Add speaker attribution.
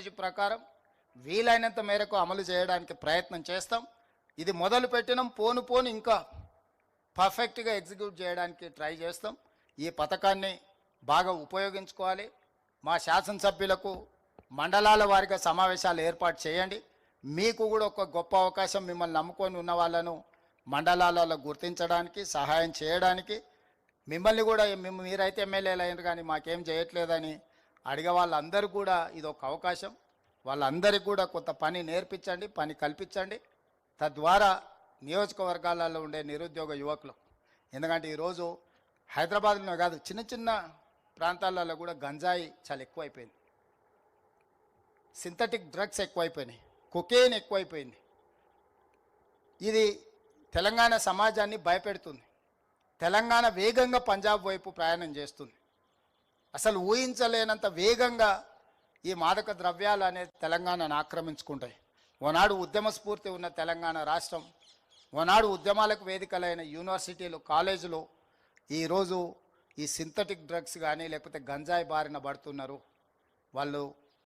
Speaker 1: ప్రకారం వీలైనంత మేరకు అమలు చేయడానికి ప్రయత్నం చేస్తాం. ఇది మొదలు పెట్టినాం పోను పోను ఇంకా పర్ఫెక్ట్గా ఎగ్జిక్యూట్ చేయడానికి ట్రై చేస్తాం. ఈ పథకాన్ని బాగా ఉపయోగించుకోవాలి. మా శాసనసభ్యులకు మండలాల వారిగా సమావేశాలు ఏర్పాటు చేయండి. మీకు కూడా ఒక గొప్ప అవకాశం మిమ్మల్ని నమ్ముకొని ఉన్న వాళ్ళను మండలాలలో గుర్తించడానికి సహాయం చేయడానికి. మిమ్మల్ని కూడా మిమ్మ- మీరైతే ఎమ్మెల్యేలు అయినారు కానీ మాకేం చేయట్లేదని అడిగే వాళ్ళందరూ కూడా ఇది ఒక అవకాశం. వాళ్ళందరికీ కూడా కొంత పని నేర్పించండి పని కల్పించండి. తద్వారా నియోజకవర్గాలలో ఉండే నిరుద్యోగ యువకులు ఎందుకంటే ఈరోజు హైదరాబాద్లోనే కాదు చిన్న చిన్న ప్రాంతాలలో కూడా గంజాయి చాలా ఎక్కువైపోయింది. సింథటిక్ డ్రగ్స్ ఎక్కువైపోయినాయి కొకేన్ ఎక్కువైపోయింది. ఇది తెలంగాణ సమాజాన్ని భయపెడుతుంది తెలంగాణ వేగంగా పంజాబ్ వైపు ప్రయాణం చేస్తుంది. అసలు ఊహించలేనంత వేగంగా ఈ మాదక ద్రవ్యాలు అనేది తెలంగాణను ఆక్రమించుకుంటాయి. ఓనాడు ఉద్యమ స్ఫూర్తి ఉన్న తెలంగాణ రాష్ట్రం ఓనాడు ఉద్యమాలకు వేదికలైన యూనివర్సిటీలు కాలేజీలు ఈరోజు ఈ సింథటిక్ డ్రగ్స్ కానీ లేకపోతే గంజాయి బారిన పడుతున్నారు. వాళ్ళు